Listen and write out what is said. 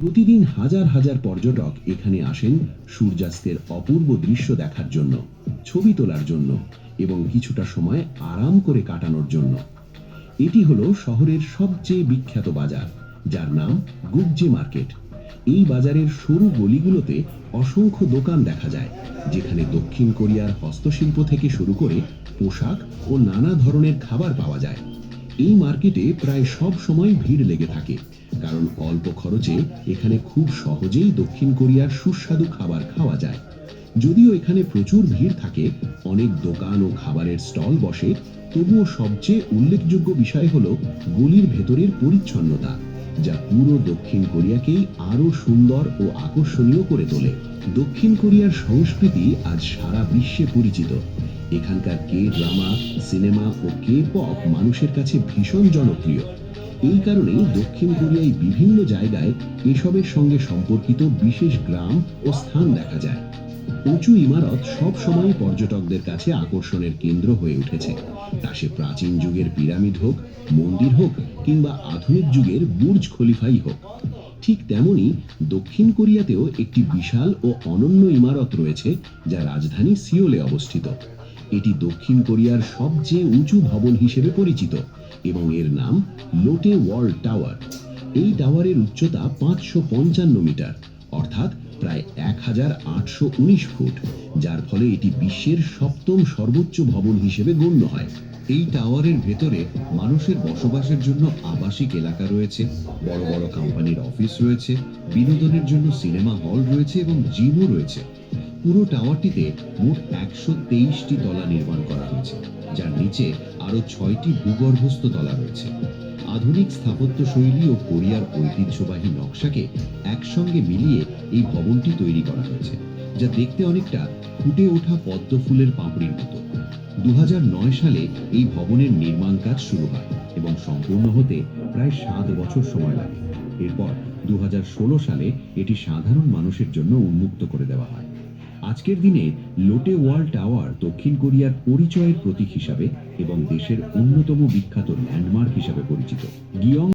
প্রতিদিন হাজার হাজার পর্যটক এখানে আসেন সূর্যাস্তের অপূর্ব দৃশ্য দেখার জন্য, ছবি তোলার জন্য এবং কিছুটা সময় আরাম করে কাটানোর জন্য। এটি হলো শহরের সবচেয়ে বিখ্যাত বাজার, যার নাম গুবজে মার্কেট। এই বাজারের সরু গলিগুলোতে অসংখ্য দোকান দেখা যায়, যেখানে দক্ষিণ কোরিয়ার হস্তশিল্প থেকে শুরু করে পোশাক ও নানা ধরনের খাবার পাওয়া যায়। এই মার্কেটে প্রায় সব সময় ভিড় লেগে থাকে, কারণ অল্প খরচে এখানে খুব সহজেই দক্ষিণ কোরিয়ার সুস্বাদু খাবার খাওয়া যায়। যদিও এখানে প্রচুর ভিড় থাকে, অনেক দোকান ও খাবারের স্টল বসে, তবুও সবচেয়ে উল্লেখযোগ্য বিষয় হল গলির ভেতরের পরিচ্ছন্নতা, যা পুরো দক্ষিণ কোরিয়াকেই আরও সুন্দর ও আকর্ষণীয় করে তোলে। দক্ষিণ কোরিয়ার সংস্কৃতি আজ সারা বিশ্বে পরিচিত। এখানকার কে ড্রামা, সিনেমা ও কে পপ মানুষের কাছে ভীষণ জনপ্রিয়। এই কারণেই দক্ষিণ কোরিয়ায় বিভিন্ন জায়গায় এসবের সঙ্গে সম্পর্কিত বিশেষ গ্রাম ও স্থান দেখা যায়। উঁচু ইমারত সব সময় পর্যটকদের কাছে আকর্ষণের কেন্দ্র হয়ে উঠেছে। তা সে প্রাচীন যুগের পিরামিড হোক, মন্দির হোক কিংবা আধুনিক যুগের বুর্জ খলিফাই হোক। ঠিক তেমনি দক্ষিণ কোরিয়াতেও একটি বিশাল ও অনন্য ইমারত রয়েছে, যা রাজধানী সিওলে অবস্থিত। এটি দক্ষিণ কোরিয়ার সবচেয়ে উঁচু ভবন হিসেবে পরিচিত এবং এর নাম লোটে ওয়ার্ল্ড টাওয়ার। এই টাওয়ারের উচ্চতা পাঁচশো পঞ্চান্ন মিটার, অর্থাৎ প্রায় এক হাজার আটশো উনিশ ফুট, যার ফলে এটি বিশ্বের সপ্তম সর্বোচ্চ ভবন হিসেবে গণ্য হয়। এই টাওয়ারের ভেতরে মানুষের বসবাসের জন্য আবাসিক এলাকা রয়েছে, বড় বড় কোম্পানির অফিস রয়েছে, বিনোদনের জন্য সিনেমা হল রয়েছে এবং জিমও রয়েছে। পুরো টাওয়ারটিতে মোট একশো তেইশটি তলা নির্মাণ করা হয়েছে, যার নিচে আরও ছয়টি ভূগর্ভস্থ তলা রয়েছে। আধুনিক স্থাপত্য শৈলী ও কোরিয়ার ঐতিহ্যবাহী নকশাকে একসঙ্গে মিলিয়ে এই ভবনটি তৈরি করা হয়েছে, যা দেখতে অনেকটা ফুটে ওঠা পদ্ম ফুলের পাপড়ির মতো। দু হাজার নয় সালে এই ভবনের নির্মাণ কাজ শুরু হয় এবং সম্পূর্ণ হতে প্রায় সাত বছর সময় লাগে। এরপর দু হাজার ষোলো সালে এটি সাধারণ মানুষের জন্য উন্মুক্ত করে দেওয়া হয়। আজকের দিনে লোটে ওয়াল টাওয়ার দক্ষিণ কোরিয়ার পরিচয়ের প্রতীক হিসাবে এবং দেশের অন্যতম বিখ্যাত ল্যান্ডমার্ক হিসাবে পরিচিত। গিয়ং